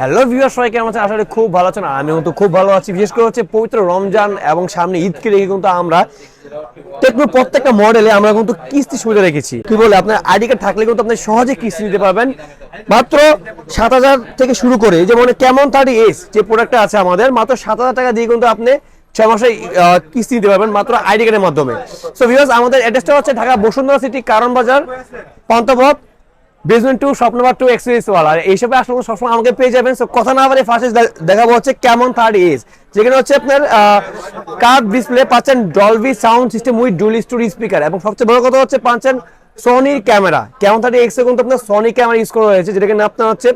Hello viewer সবাই কেমন আছেন? আসলে খুব ভালো আছেন। আমি কিন্তু খুব ভালো আছি। বিশেষ করে হচ্ছে পবিত্র রমজান এবং সামনে ঈদকে রেখে কিন্তু আমরা টেকনোর প্রত্যেকটা মডেলে আমরা কিন্তু কিস্তি সুবিধা রেখেছি। কি বলে? আপনার আইডি কার্ড থাকলে কিন্তু আপনি সহজে কিস্তি নিতে পারবেন। মাত্র সাত হাজার থেকে শুরু করে যে মানে কেমন থার্টি এস যে প্রোডাক্টটা আছে আমাদের, মাত্র সাত হাজার টাকা দিয়ে কিন্তু আপনি ছয় মাসে কিস্তি নিতে পারবেন মাত্র আইডি কার্ডের মাধ্যমে। সো ভিউয়ার্স আমাদের অ্যাড্রেসটা হচ্ছে Dhaka Bashundhara city Karwan Bazar Panthapath basement two shop number two experience wall আর এই এইসবে আসলে সবসময় আমাকে পেয়ে যাবেন। সো কথা না বলে ফার্স্ট দেখাবো হচ্ছে কেমন থার্ড এজ যেখানে হচ্ছে আপনার কার্ভ ডিসপ্লে পাচ্ছেন Dolby sound system with dual studio speaker এবং সবচেয়ে বড় কথা হচ্ছে পাচ্ছেন সোনির ক্যামেরা কেমন থার্টি এক্স কিন্তু আপনার সনি ক্যামেরা ইউজ করা হয়েছে যেটা কিনা আপনার হচ্ছে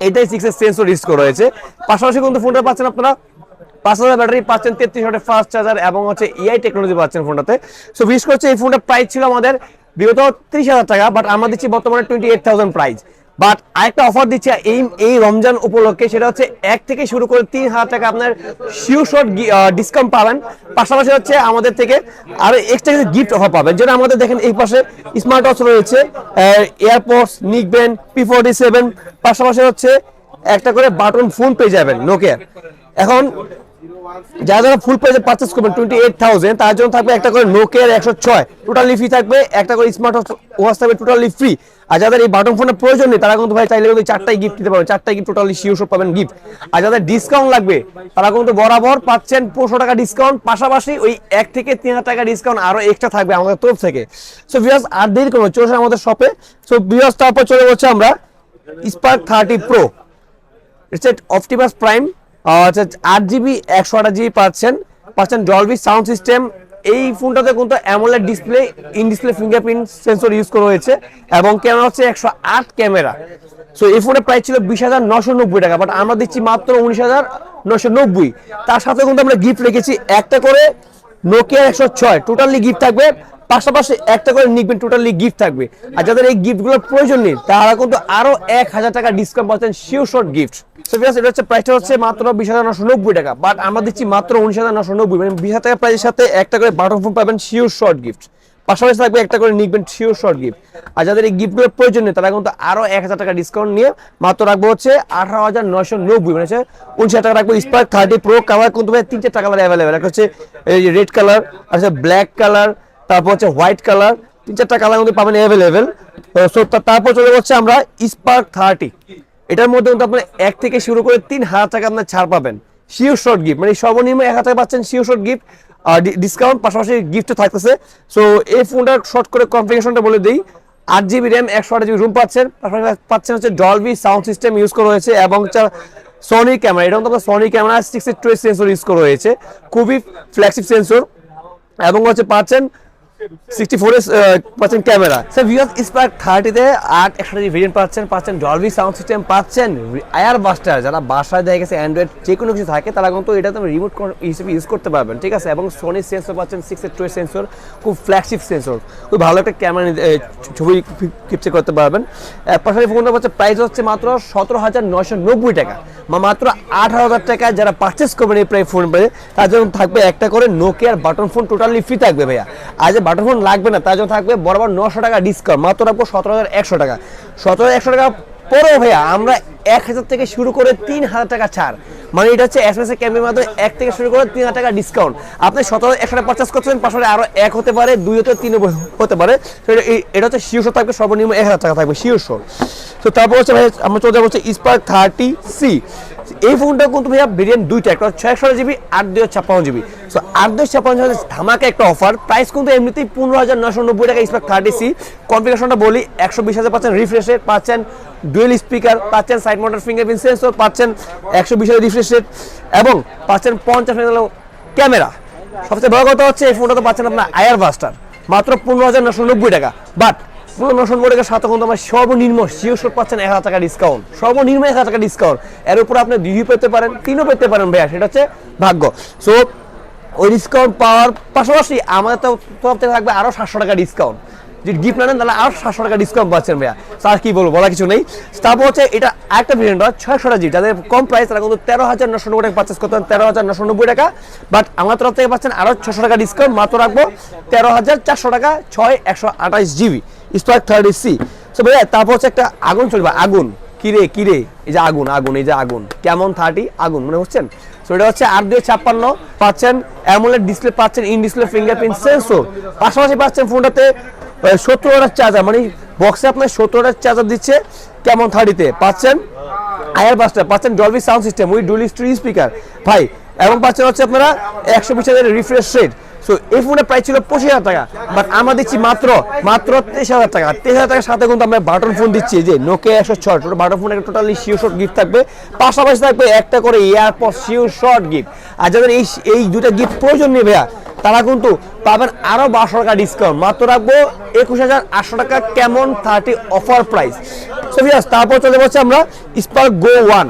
এটাই সিক্স এর সেন্সর ইউজ করা হয়েছে। পাশাপাশি কিন্তু ফোনটা পাচ্ছেন আপনারা পাঁচ হাজার ব্যাটারি পাচ্ছেন তেত্রিশ ওয়াটের ফাস্ট চার্জার এবং হচ্ছে ইআই টেকনোলজি পাচ্ছেন ফোনটাতে সো বিশেষ করছে এই ফোনটা প্রাইস ছিল আমাদের বিগত ত্রিশ হাজার টাকা বাট আমরা দিচ্ছি বর্তমানে twenty eight thousand price but আরেকটা অফার দিচ্ছে এই এই রমজান উপলক্ষে, সেটা হচ্ছে এক থেকে শুরু করে তিন হাজার টাকা আপনার শিউ শর্ট ডিসকাউন্ট পাবেন। পাশাপাশি হচ্ছে আমাদের থেকে আরও এক্সট্রা কিছু গিফট অফার পাবেন। যেটা আমাদের দেখেন এই পাশে স্মার্ট ওয়াচ রয়েছে airpods neckband P forty seven পাশাপাশি হচ্ছে একটা করে বাটন ফোন পেয়ে যাবেন নোকিয়া এখন যারা যারা ফুল প্রাইসে পারচেস করবেন টোয়েন্টি এইট থাউজেন্ড তার জন্য থাকবে একটা করে একশো ছয়। টোটালি ফ্রি থাকবে, একটা করে স্মার্ট ওয়াচ থাকবে টোটালি ফ্রি আর যাদের এই বাটন ফোনের প্রয়োজন নেই, তারা কিন্তু ভাই চাইলে কিন্তু চারটাই গিফট দিতে পারবেন। চারটাই গিফট টোটালি পাবেন গিফট আর যাদের ডিসকাউন্ট লাগবে, তারা কিন্তু বরাবর পাচ্ছেন পনেরোশো টাকা ডিসকাউন্ট পাশাপাশি ওই এক থেকে তিন হাজার টাকা ডিসকাউন্ট আরও এক্সট্রা থাকবে আমাদের তরফ থেকে। সো বিয়াস আর দেরি কোনো চলে আমাদের শপে সো তারপর চলে যাচ্ছে আমরা spark thirty pro it's at Optimus Prime হচ্ছে আট জিবি, একশো আঠাশ জিবি পাচ্ছেন পাচ্ছেন ডলবি সাউন্ড সিস্টেম এই ফোনটাতে কিন্তু AMOLED display in display fingerprint sensor use করা হয়েছে, এবং ক্যামেরা হচ্ছে একশো আট ক্যামেরা। সো এই ফোনের প্রাইস ছিল বিশ হাজার নশো নব্বই টাকা বাট আমরা দিচ্ছি মাত্র উনিশ হাজার নশো নব্বই। তার সাথে কিন্তু আমরা গিফট রেখেছি একটা করে নোকিয়া একশো ছয় টোটালি গিফট থাকবে। পাশাপাশি একটা করে নিকবেন টোটালি গিফট থাকবে। আর যাদের এই গিফটগুলোর প্রয়োজন নেই, তারা কিন্তু আরও এক হাজার টাকা ডিসকাউন্ট পাচ্ছেন শিওর শর্ট গিফট সো এটা হচ্ছে প্রাইসটা হচ্ছে মাত্র বিশ হাজার নশো নব্বই টাকা বাট আমরা দিচ্ছি মাত্র উনিশ হাজার নশো নব্বই মানে বিশ হাজার টাকা প্রাইসের সাথে একটা করে বাটন ফোন পাবেন শিওর শর্ট গিফট পাশাপাশি থাকবে একটা করে নিকবেন শিওর শর্ট গিফট আর যাদের এই গিফটগুলোর প্রয়োজন নেই, তারা কিন্তু আরও এক হাজার টাকা ডিসকাউন্ট নিয়ে মাত্র রাখব হচ্ছে আঠারো হাজার নয়শো নব্বই মানে হচ্ছে উনিশ হাজার টাকা রাখব স্পার্ক থার্টি প্রো কালার কিন্তু ভাই তিনটে টাকা কালার অ্যাভেলেবেল একটা হচ্ছে রেড কালার আর হচ্ছে ব্ল্যাক কালার তারপর হচ্ছে হোয়াইট কালার তিন চারটা কালার মধ্যে পাবেন অ্যাভেলেবেল সো তারপর চলে যাচ্ছে আমরা স্পার্ক থার্টি এটার মধ্যে কিন্তু আপনার এক থেকে শুরু করে তিন হাজার টাকা আপনার ছাড় পাবেন। শিওর শর্ট গিফট মানে সর্বনিম্ন এক হাজার টাকা পাচ্ছেন শিওর শর্ট গিফট আর ডিসকাউন্ট পাশাপাশি গিফটও থাকতেছে। সো এই ফোনটার শর্ট করে কনফিগারেশনটা বলে দিই। আট জিবি র্যাম একশো আট জিবি রুম পাচ্ছেন। পাচ্ছেন হচ্ছে ডলবি সাউন্ড সিস্টেম ইউজ করা হয়েছে এবং সনি ক্যামেরা এটা কিন্তু Sony camera six two sensor use করা হয়েছে। খুবই ফ্ল্যাগশিপ সেন্সর এবং হচ্ছে পাচ্ছেন সিক্সটি ফোর পাচ্ছেন ক্যামেরা। স্যার থার্টিতে অ্যান্ড্রয়েড যে কোনো কিছু থাকে, তারা কিন্তু পাচ্ছেন সিক্স খুব ফ্ল্যাগশিপ খুব ভালো একটা ক্যামেরা ছবি করতে পারবেন। ফোনটা প্রাইস হচ্ছে মাত্র সতেরো হাজার নয়শো নব্বই টাকা। মাত্র হাজার টাকা যারা এই ফোন থাকবে একটা করে নোকিয়ার বাটন ফোন টোটালি ফ্রি থাকবে ভাইয়া। আর যে বাটন ফোন লাগবে না, তার জন্য থাকবে বরাবর নশো টাকা ডিসকাউন্ট মাত্র রাখব সতেরো হাজার একশো টাকা। সতেরো একশো টাকা পরেও ভাইয়া, আমরা এক হাজার থেকে শুরু করে তিন হাজার টাকা ছাড়। মানে এটা হচ্ছে এস এস ক্যাম্পের মাধ্যমে এক থেকে শুরু করে তিন হাজার টাকা ডিসকাউন্ট আপনি সতেরো একশো টাকা পারচেস করছেন পাশাপাশি আরও এক হতে পারে, দুই হতে তিন হতে পারে। এটা- হচ্ছে শিওর থাকবে, সর্বনিম্ন এক হাজার টাকা থাকবে শিওর তো তারপর হচ্ছে ভাই আমরা চলে যাব হচ্ছে স্পার্ক থার্টি সি এই ফোনটা কিন্তু ভাইয়া ভেরিয়েন্ট দুইটা, একটা ছয় একশো জিবি আট দুই ছাপ্পান্ন জিবি সো আট দুই ছাপ্পান্ন জিবি ধামাকা একটা অফার প্রাইস কিন্তু এমনিতেই পনেরো হাজার নশো নব্বই টাকা স্পার্ক থার্টি সি কনফিগারেশনটা বলি, একশো বিশ হাজার পাচ্ছেন রিফ্রেশ রেট পাচ্ছেন ডুয়েল স্পিকার পাচ্ছেন সাইড মোটর ফিঙ্গারপ্রিন্ট সেন্সর পাচ্ছেন একশো বিশ হাজার রিফ্রেশ রেট এবং পাচ্ছেন পঞ্চাশ মেগাপিক্সেল ক্যামেরা। সবচেয়ে বড় কথা হচ্ছে এই ফোনটা তো পাচ্ছেন আপনার আয়ার বাস্টার মাত্র পনেরো হাজার নশো নব্বই টাকা। বাট পুরো নশন বোর্ডের টাকার সাথে কিন্তু আমার সর্বনিম্ন শিওর পাচ্ছেন এক হাজার টাকা ডিসকাউন্ট সর্বনিম্ন এক হাজার টাকা ডিসকাউন্ট এর উপর আপনি দুই পেতে পারেন, তিনও পেতে পারেন ভাইয়া, সেটা হচ্ছে ভাগ্য। সো ওই ডিসকাউন্ট পাওয়ার পাশাপাশি আমাদের তো তরফ থেকে থাকবে আরও সাতশো টাকা ডিসকাউন্ট যদি গিফট নেন, তাহলে আরও সাতশো টাকা ডিসকাউন্ট পাচ্ছেন ভাইয়া। স্যার কি বলব বলা কিছু নেই। তারপর হচ্ছে, এটা একটা ভেরিয়েন্ট হয়, ছয়শো টাকা জি যাদের কম প্রাইস তারা কিন্তু তেরো হাজার নশো নব্বই টাকা পারচেস করতেন তেরো হাজার নশো নব্বই টাকা। বাট আমার তরফ থেকে পাচ্ছেন আরও ছশো টাকা ডিসকাউন্ট মাত্র রাখব তেরো হাজার চারশো টাকা, ছয় একশো আঠাইশ GB spark thirty C so ভাইয়া, তারপর হচ্ছে একটা আগুন চলবে, আগুন। কিরে কিরে এই যে আগুন আগুন, এই যে আগুন। কেমন থার্টি আগুন, মনে হচ্ছেন তো এটা হচ্ছে আট দুই ছাপ্পান্ন, পাচ্ছেন অ্যামোলেড ডিসপ্লে পাচ্ছেন ইন ডিসপ্লে ফিঙ্গারপ্রিন্ট সেন্সর পাশাপাশি পাচ্ছেন ফোনটাতে সত্তর হাজার চার্জার মানে বক্সে আপনার সত্তর হাজার চার্জার দিচ্ছে, কেমন থার্টিতে পাচ্ছেন? আয়ার বাস্টার পাচ্ছেন Dolby sound system with dual speaker ভাই এবং পাচ্ছেন হচ্ছে আপনারা একশো হাজার রিফ্রেশ রেট সো এই ফোনের প্রাইস ছিল পঁচিশ হাজার টাকা। বাট আমরা দিচ্ছি মাত্র মাত্র তেইশ হাজার টাকা। তেইশ হাজার টাকার সাথে কিন্তু আমরা বাটন ফোন দিচ্ছি যে নোকিয়া একশো ছয়। বাটন ফোনের টোটালি শিও শর্ট গিফট থাকবে। পাশাপাশি থাকবে একটা করে এয়ারপড শিও শর্ট গিফট আর যাদের এই এই দুটা গিফট প্রয়োজন নেই ভাইয়া, তারা কিন্তু পাবেন আরও বারোশো টাকা ডিসকাউন্ট মাত্র রাখব একুশ হাজার আটশো টাকা কেমন থার্টি অফার প্রাইস সো তারপর চলে যাচ্ছে আমরা স্পার্ক গো ওয়ান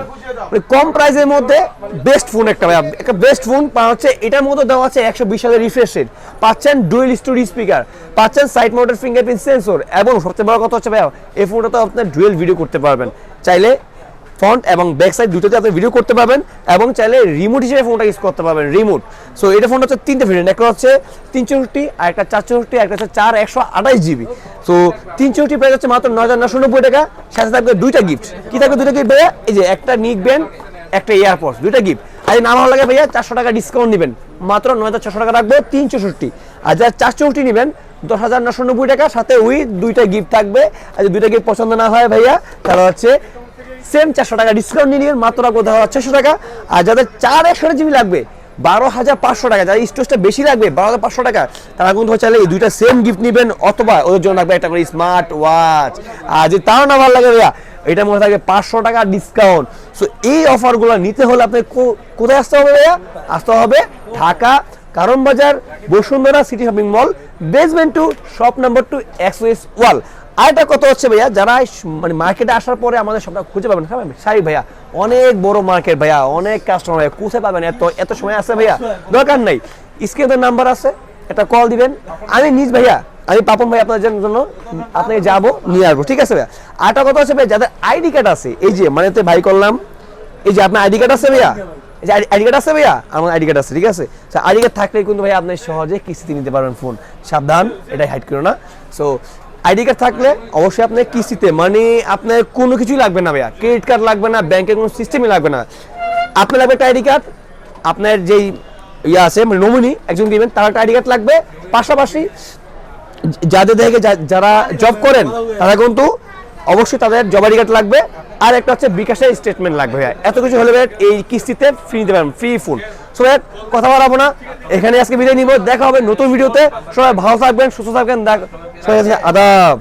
কম প্রাইসের মধ্যে বেস্ট ফোন একটা ভাই একটা বেস্ট ফোন পাওয়া হচ্ছে, এটার মধ্যে দেওয়া আছে একশো বিশ হাজার রিফ্রেশ রেট পাচ্ছেন ডুয়েল স্টোরি স্পিকার পাচ্ছেন সাইড মাউন্টেড ফিঙ্গারপ্রিন্ট সেন্সর এবং সবচেয়ে বড় কথা হচ্ছে ভাই এই ফোনটা তো আপনার ডুয়েল ভিডিও করতে পারবেন। চাইলে ফ্রন্ট এবং ব্যাক সাইড দুটোতে আপনি ভিডিও করতে পারবেন এবং চাইলে রিমোট হিসেবে ফোনটা ইউজ করতে পারবেন রিমোট সো এটা ফোনটা হচ্ছে তিনটে ভেরিয়েন্ট একটা হচ্ছে তিন চৌষট্টি আর একটা চার চৌষট্টি একটা হচ্ছে চার একশো আঠাইশ জিবি সো তিন চৌষট্টি প্রাইস হচ্ছে মাত্র নয় হাজার নশো টাকা, সাথে থাকবে দুইটা গিফট কি থাকবে দুইটা গিফট ভাইয়া? এই যে একটা নিক ব্যান্ড একটা এয়ারপোর্ট দুইটা গিফট আর না ভালো লাগে ভাইয়া, চারশো টাকা ডিসকাউন্ট নেবেন। মাত্র নয় হাজার ছশো টাকা রাখব তিন চৌষট্টি আর যারা চার চৌষট্টি নেবেন দশ হাজার নশো টাকা, সাথে উইথ দুইটা গিফট থাকবে। আর যদি দুইটা গিফট পছন্দ না হয় ভাইয়া, তাহলে হচ্ছে সেম চারশো টাকা ডিসকাউন্ট নিয়ে মাত্র কোথাও ছশো টাকা। আর যাদের চার একশো জিবি লাগবে, বারো হাজার পাঁচশো টাকা, যাদের স্টোরেজটা বেশি লাগবে, বারো হাজার পাঁচশো টাকা, তারা কিন্তু চাইলে এই দুইটা সেম গিফট নেবেন, অথবা ওদের জন্য লাগবে একটা করে স্মার্ট ওয়াচ আর যদি তাও না ভালো লাগে ভাইয়া, এটা মনে থাকবে পাঁচশো টাকা ডিসকাউন্ট সো এই অফারগুলো নিতে হলে আপনি কোথায় আসতে হবে ভাইয়া? আসতে হবে ঢাকা কারণ বাজার Bashundhara city shopping mall basement two shop number two XOS ওয়াল আরেকটা কথা হচ্ছে ভাইয়া, যারা মানে মার্কেটে আসার পরে আমাদের সবটা খুঁজে পাবেন সারি ভাইয়া, অনেক বড় মার্কেট ভাইয়া, অনেক কাস্টমার ভাইয়া, কোথায় পাবেন এত এত সময় আছে ভাইয়া? দরকার নাই। স্ক্রিনে নাম্বার আছে, একটা কল দিবেন। আমি নিজ ভাইয়া, আমি পাপন ভাই আপনার জন্য আপনাকে যাব, নিয়ে আসব, ঠিক আছে ভাইয়া? আরেকটা কথা হচ্ছে ভাই যাদের আইডি কার্ড আছে, এই যে মানে তো ভাই করলাম, এই যে আপনার আইডি কার্ড আছে ভাইয়া? যে আইডি কার্ড আছে ভাইয়া? আমার আইডি কার্ড আছে, ঠিক আছে? আইডি কার্ড থাকলে কিন্তু ভাই আপনি সহজে কিস্তিতে নিতে পারবেন ফোন সাবধান এটা হাইড করো না। সো আইডি কার্ড থাকলে অবশ্যই আপনি কিস্তিতে মানে আপনার কোনো কিছুই লাগবে না ভাইয়া। ক্রেডিট কার্ড লাগবে না ব্যাংকের কোনো সিস্টেমই লাগবে না। আপনার লাগবে একটা আইডি কার্ড, আপনার যেই ইয়ে আছে মানে নমিনি, একজন দিবেন, তার একটা আইডি কার্ড লাগবে। পাশাপাশি যাদের দেখে যারা জব করেন, তারা কিন্তু অবশ্যই তাদের জব আইডি কার্ড লাগবে। আর একটা হচ্ছে বিকাশের স্টেটমেন্ট লাগবে ভাইয়া। এত কিছু হলে এই কিস্তিতে ফ্রি নিতে পারবেন ফ্রি ফুল সো ভাইয়া, কথা বলাবো না। এখানে আজকে বিদায় নিব। দেখা হবে নতুন ভিডিওতে। সবাই ভালো থাকবেন সুস্থ থাকবেন। দেখ সবাই আদাব।